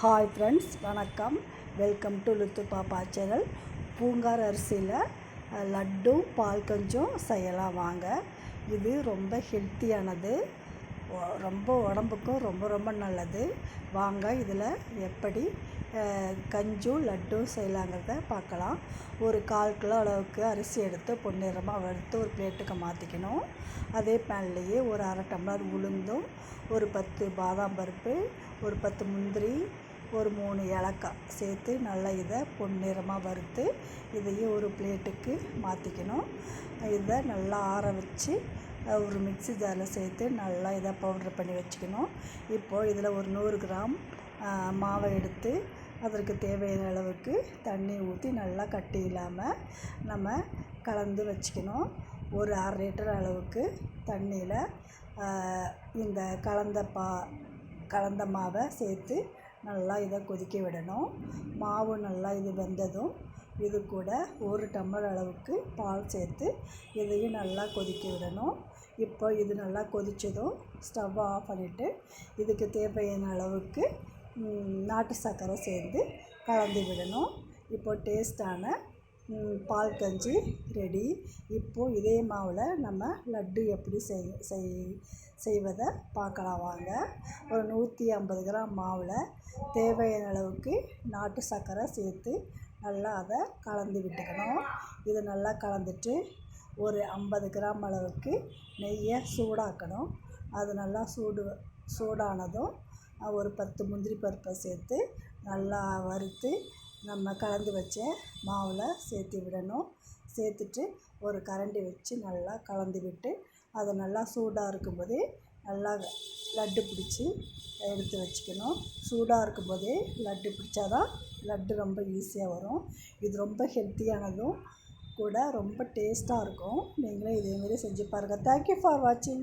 Hi friends வணக்கம். Welcome to லுத்து பாப்பா channel பூங்கார் அரிசியில் லட்டு லட்டும் பால் கஞ்சும் செய்யலாம் வாங்க. இது ரொம்ப ஹெல்த்தியானது ரொம்ப உடம்புக்கும் ரொம்ப ரொம்ப நல்லது. வாங்க இதில் எப்படி கஞ்சும் லட்டும் செய்யலாங்கிறத பார்க்கலாம். ஒரு கால் கிலோ அளவுக்கு அரிசி எடுத்து பொன்னிறமாக வறுத்து ஒரு பிளேட்டுக்கு மாற்றிக்கணும் அதே பேன்லேயே ஒரு அரை டம்ளர் உளுந்தும் ஒரு பத்து பாதாம் பருப்பு ஒரு பத்து முந்திரி ஒரு மூணு ஏலக்காய் சேர்த்து நல்லா இதை பொன்னிறமாக வறுத்து இதையும் ஒரு பிளேட்டுக்கு மாற்றிக்கணும் இதை நல்லா ஆற வச்சு ஒரு மிக்ஸி ஜாரில் சேர்த்து நல்லா இதை பவுட்ரு பண்ணி வச்சுக்கணும். இப்போது இதில் ஒரு நூறு கிராம் மாவை எடுத்து அதற்கு தேவையான அளவுக்கு தண்ணி ஊற்றி நல்லா கட்டி இல்லாமல் நம்ம கலந்து வச்சுக்கணும். ஒரு அரை லிட்டர் அளவுக்கு தண்ணியில் இந்த கலந்த பா கலந்த மாவை சேர்த்து நல்லா இதை கொதிக்க விடணும். மாவு நல்லா இது வெந்ததும் இது கூட ஒரு டம்ளர் அளவுக்கு பால் சேர்த்து இதையும் நல்லா கொதிக்க விடணும். இப்போ இது நல்லா கொதித்ததும் ஸ்டவ் ஆஃப் பண்ணிவிட்டு இதுக்கு தேவையான அளவுக்கு நாட்டு சர்க்கரை சேர்ந்து கலந்து விடணும். இப்போ டேஸ்டான பால் கஞ்சி ரெடி இப்போது இதே மாவில் நம்ம லட்டு எப்படி செய் செய் செய்வதை பார்க்கலாம் வாங்க. ஒரு நூற்றி ஐம்பது கிராம் மாவில் தேவையான அளவுக்கு நாட்டு சர்க்கரை சேர்த்து நல்லா அதை கலந்து விட்டுக்கணும். இது நல்லா கலந்துட்டு ஒரு ஐம்பது கிராம் அளவுக்கு நெய்யை சூடாக்கணும். அது நல்லா சூடு சூடானதும் ஒரு பத்து முந்திரி பருப்பை சேர்த்து நல்லா வறுத்து நம்ம கலந்து வச்ச மாவில் சேர்த்து விடணும். சேர்த்துட்டு ஒரு கரண்டி வச்சு நல்லா கலந்து விட்டு அதை நல்லா சூடாக இருக்கும்போதே நல்லா லட்டு பிடிச்சி எடுத்து வச்சுக்கணும். சூடாக இருக்கும்போதே லட்டு பிடிச்சாதான் லட்டு ரொம்ப ஈஸியாக வரும். இது ரொம்ப ஹெல்த்தியானதும் கூட ரொம்ப டேஸ்ட்டாக இருக்கும். நீங்களும் இதேமாரி செஞ்சு பாருங்கள் தேங்க்யூ ஃபார் வாட்சிங்